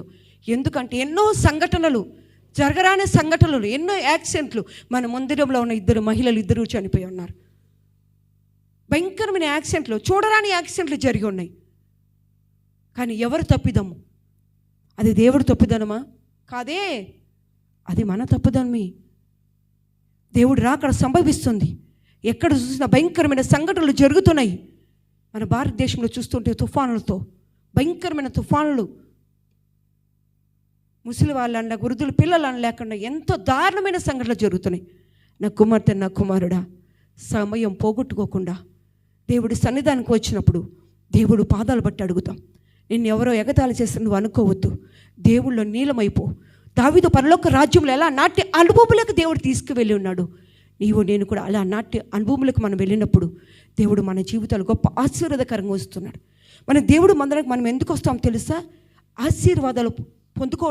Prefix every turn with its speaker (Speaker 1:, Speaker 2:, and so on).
Speaker 1: విషయంలో ఎందుకంటే ఎన్నో సంఘటనలు జరగరాని సంఘటనలు ఎన్నో యాక్సిడెంట్లు మన మందిరంలో ఉన్న ఇద్దరు మహిళలు ఇద్దరు చనిపోయి ఉన్నారు. భయంకరమైన యాక్సిడెంట్లు చూడరాని యాక్సిడెంట్లు జరిగి ఉన్నాయి. కానీ ఎవరు తప్పిదము అది దేవుడు తప్పిదనమా? కాదే. అది మన తప్పుదనమే దేవుడు రాకడ సంభవిస్తుంది. ఎక్కడ చూసినా భయంకరమైన సంఘటనలు జరుగుతున్నాయి. మన భారతదేశంలో చూస్తుంటే తుఫానులతో భయంకరమైన తుఫానులు ముసలి వాళ్ళన్న వృద్ధులు పిల్లలు లేకుండా ఎంతో దారుణమైన సంఘటనలు జరుగుతున్నాయి. నా కుమార్తె నా కుమారుడా సమయం పోగొట్టుకోకుండా దేవుడి సన్నిధానికి వచ్చినప్పుడు దేవుడు పాదాలు బట్టి అడుగుతాం. నిన్ను ఎవరో ఎగతాళి చేస్తే నువ్వు అనుకోవద్దు. దేవుళ్ళు నీలమైపో. దావిదు పరలోక రాజ్యంలో ఎలా నాట్య అనుభవములకు దేవుడు తీసుకువెళ్ళి ఉన్నాడు. నీవు నేను కూడా అలా నాట్య అనుభవములకు మనం వెళ్ళినప్పుడు దేవుడు మన జీవితాలు గొప్ప ఆశీర్వాదకరంగా వస్తున్నాడు. మన దేవుడు మందరికి మనం ఎందుకు వస్తాం తెలుసా? ఆశీర్వాదాలు పొందుకోవడం